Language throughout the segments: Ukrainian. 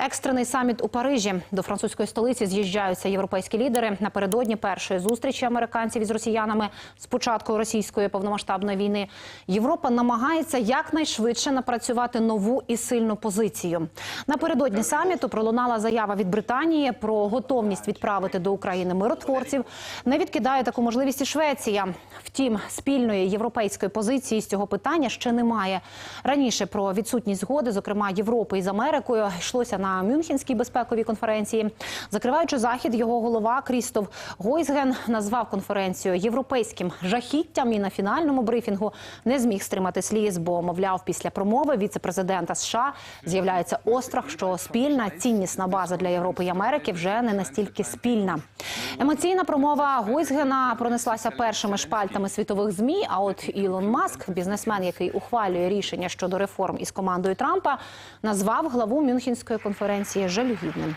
Екстрений саміт у Парижі до французької столиці з'їжджаються європейські лідери напередодні першої зустрічі американців із росіянами з початку російської повномасштабної війни. Європа намагається якнайшвидше напрацювати нову і сильну позицію. Напередодні саміту пролунала заява від Британії про готовність відправити до України миротворців. Не відкидає таку можливість і Швеція. Втім, спільної європейської позиції з цього питання ще немає. Раніше про відсутність згоди, зокрема Європи із Америкою, йшлося на Мюнхенській безпековій конференції. Закриваючи захід, його голова Крістоф Гойсген назвав конференцію європейським жахіттям і на фінальному брифінгу не зміг стримати сліз, бо мовляв, після промови віце-президента США з'являється острах, що спільна ціннісна база для Європи і Америки вже не настільки спільна. Емоційна промова Гойсгена пронеслася першими шпальтами світових змі. А от Ілон Маск, бізнесмен, який ухвалює рішення щодо реформ із командою Трампа, назвав главу Мюнхенської конференції жалюгідним.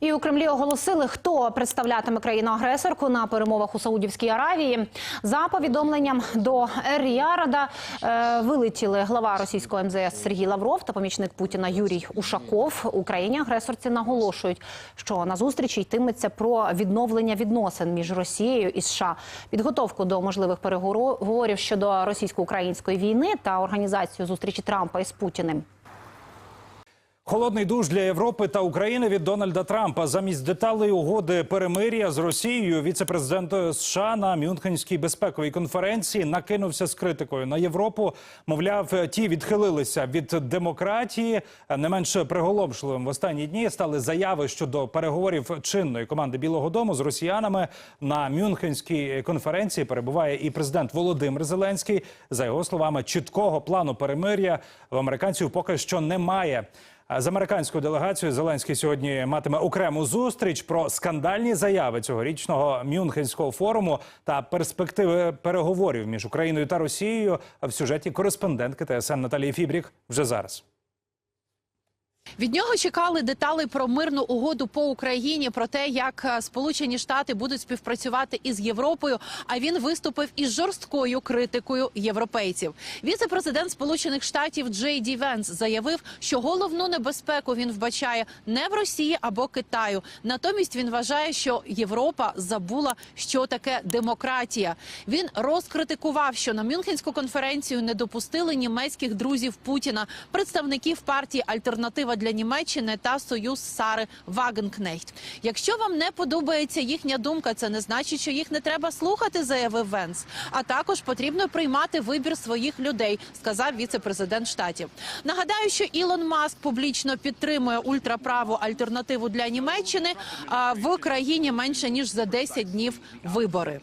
І у Кремлі оголосили, хто представлятиме країну-агресорку на перемовах у Саудівській Аравії. За повідомленням до Ер-Ярада е, вилетіли глава російського МЗС Сергій Лавров та помічник Путіна Юрій Ушаков. Україні агресорці наголошують, що на зустрічі йтиметься про відновлення відносин між Росією і США, підготовку до можливих переговорів щодо російсько-української війни та організацію зустрічі Трампа із Путіним. Холодний душ для Європи та України від Дональда Трампа замість деталей угоди перемир'я з Росією. Віце-президент США на Мюнхенській безпековій конференції накинувся з критикою на Європу. Мовляв, ті відхилилися від демократії. Не менш приголомшливим в останні дні стали заяви щодо переговорів чинної команди Білого Дому з росіянами на Мюнхенській конференції. Перебуває і президент Володимир Зеленський. За його словами, чіткого плану перемир'я в американців поки що немає. З американською делегацією Зеленський сьогодні матиме окрему зустріч про скандальні заяви цьогорічного Мюнхенського форуму та перспективи переговорів між Україною та Росією в сюжеті кореспондентки ТСН Наталії Фібрік вже зараз. Від нього чекали деталі про мирну угоду по Україні, про те, як е, Сполучені Штати будуть співпрацювати із Європою. А він виступив із жорсткою критикою європейців. Віце-президент Сполучених Штатів Джей Ді Венс заявив, що головну небезпеку він вбачає не в Росії або Китаю. Натомість він вважає, що Європа забула, що таке демократія. Він розкритикував, що на Мюнхенську конференцію не допустили німецьких друзів Путіна, представників партії Альтернатива для Німеччини та Союз Сари Вагенкнехт. Якщо вам не подобається їхня думка, це не значить, що їх не треба слухати, заявив Венс. А також потрібно приймати вибір своїх людей, сказав віце-президент штатів. Нагадаю, що Ілон Маск публічно підтримує ультраправу альтернативу для Німеччини. В країні менше ніж за 10 днів вибори.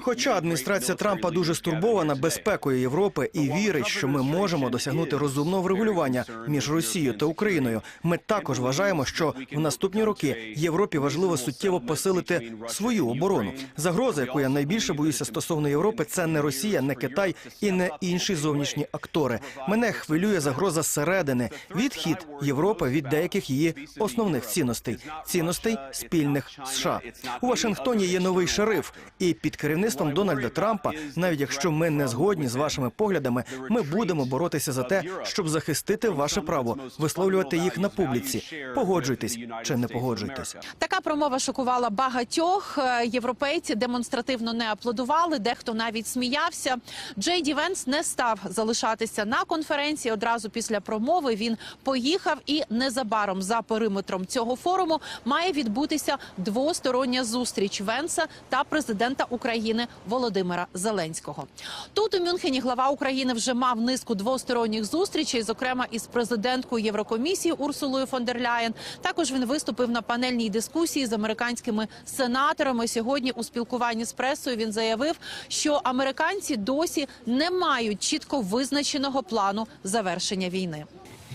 Хоча адміністрація Трампа дуже стурбована безпекою Європи і вірить, що ми можемо досягнути розумного врегулювання між Росією та Україною. Ми також вважаємо, що в наступні роки Європі важливо суттєво посилити свою оборону. Загроза, яку я найбільше боюся стосовно Європи, це не Росія, не Китай і не інші зовнішні актори. Мене хвилює загроза зсередини, відхід Європи від деяких її основних цінностей цінностей спільних США. У Вашингтоні є новий шериф, і під керівництвом Дональда Трампа, навіть якщо ми не згодні з вашими поглядами, ми будемо боротися за те, щоб захистити ваше право висловлювати їх на публіці. Погоджуйтесь чи не погоджуйтесь. Така промова шокувала багатьох. Е, Європейці демонстративно не аплодували, дехто навіть сміявся. Джей Ді Венс не став залишатися на конференції. Одразу після промови він поїхав, і незабаром за периметром цього форуму має відбутися двостороння зустріч Венса та президента України Володимира Зеленського. Тут у Мюнхені глава України вже мав низку двосторонніх зустрічей, зокрема із президенткою Єврокомісії Урсулою фон дер Ляєн. Також він виступив на панельній дискусії з американськими сенаторами. Сьогодні у спілкуванні з пресою він заявив, що американці досі не мають чітко визначеного плану завершення війни.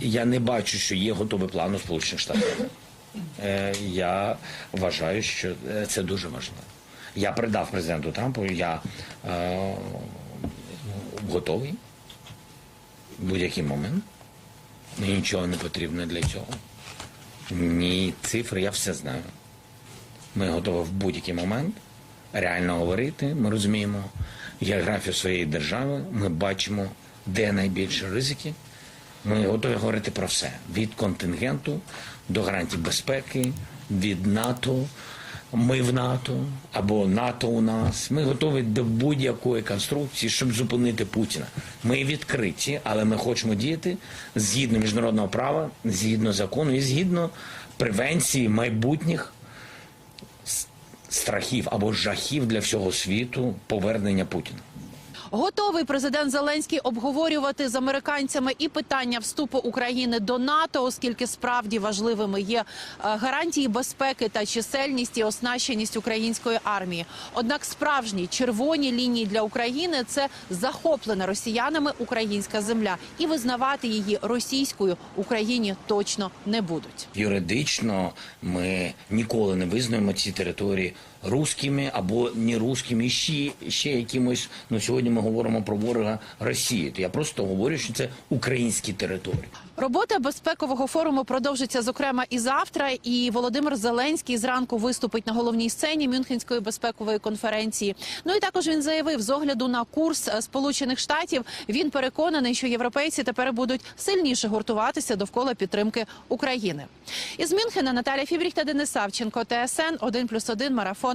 Я не бачу, що є готовий план у Сполучених Штатах. Е, Я вважаю, що е, це дуже важливо. Я передав президенту Трампу, я е, готовий в будь-який момент. Нічого не потрібно для цього. Ні цифри, я все знаю. Ми готові в будь-який момент реально говорити. Ми розуміємо географію своєї держави, ми бачимо, де найбільші ризики. Ми готові говорити про все: від контингенту до гарантій безпеки, від НАТО. Ми в НАТО або НАТО у нас. Ми готові до будь-якої конструкції, щоб зупинити Путіна. Ми відкриті, але ми хочемо діяти згідно міжнародного права, згідно закону і згідно превенції майбутніх страхів або жахів для всього світу повернення Путіна. Готовий президент Зеленський обговорювати з американцями і питання вступу України до НАТО, оскільки справді важливими є е, гарантії безпеки та чисельність і оснащеність української армії. Однак справжні червоні лінії для України це захоплена росіянами українська земля, і визнавати її російською Україні точно не будуть. Юридично ми ніколи не визнаємо ці території руськими або не руськими, ще, ще якимось. Ну сьогодні ми говоримо про ворога Росії. То я просто говорю, що це українські території. Робота безпекового форуму продовжиться зокрема і завтра. І Володимир Зеленський зранку виступить на головній сцені Мюнхенської безпекової конференції. Ну і також він заявив, з огляду на курс е, Сполучених Штатів він переконаний, що європейці тепер будуть сильніше гуртуватися довкола підтримки України. Із Мюнхена Наталя Фібріх та Денис Савченко, ТСН 1+,1